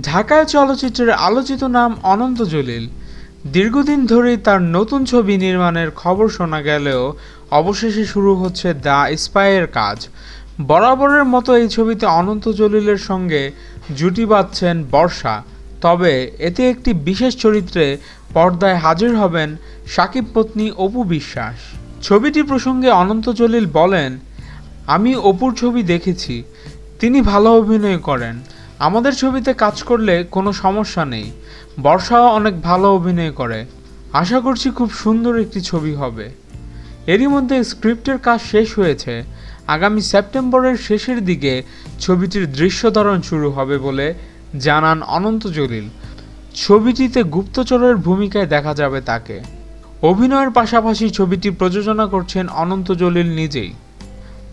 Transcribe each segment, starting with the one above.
ঢাকায় চলচ্চিত্রের আলোচিত নাম অনন্ত জলিল। দীর্ঘদিন ধরেই তার নতুন ছবি নির্মাণের খবর শোনা গেলেও অবশেষে শুরু হচ্ছে দ্য স্পাইয়ের কাজ। বরাবরের মতো এই ছবিতে অনন্ত জলিলের সঙ্গে জুটি বাঁধছেন বর্ষা। তবে এতে একটি বিশেষ চরিত্রে পর্দায় হাজির হবেন সাকিব পত্নী অপু বিশ্বাস। ছবিটি প্রসঙ্গে অনন্ত জলিল বলেন, আমি অপুর ছবি দেখেছি। তিনি ভালো অভিনয় করেন। আমাদের ছবিতে কাজ করলে কোনো সমস্যা নেই। বর্ষাও অনেক ভালো অভিনয় করে। আশা করছি খুব সুন্দর একটি ছবি হবে। এরই মধ্যে স্ক্রিপ্টের কাজ শেষ হয়েছে। আগামী সেপ্টেম্বরের শেষের দিকে ছবিটির দৃশ্য দৃশ্যধারণ শুরু হবে বলে জানান অনন্ত জলিল। ছবিটিতে গুপ্তচরের ভূমিকায় দেখা যাবে তাকে। অভিনয়ের পাশাপাশি ছবিটি প্রযোজনা করছেন অনন্ত জলিল নিজেই।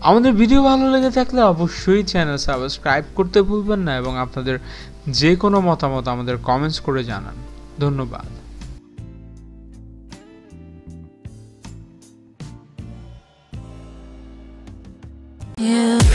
আমাদের ভিডিও ভালো লেগে থাকলে অবশ্যই চ্যানেল সাবস্ক্রাইব করতে ভুলবেন না এবং আপনাদের যে কোনো মতামত আমাদের কমেন্টস করে জানান। ধন্যবাদ। You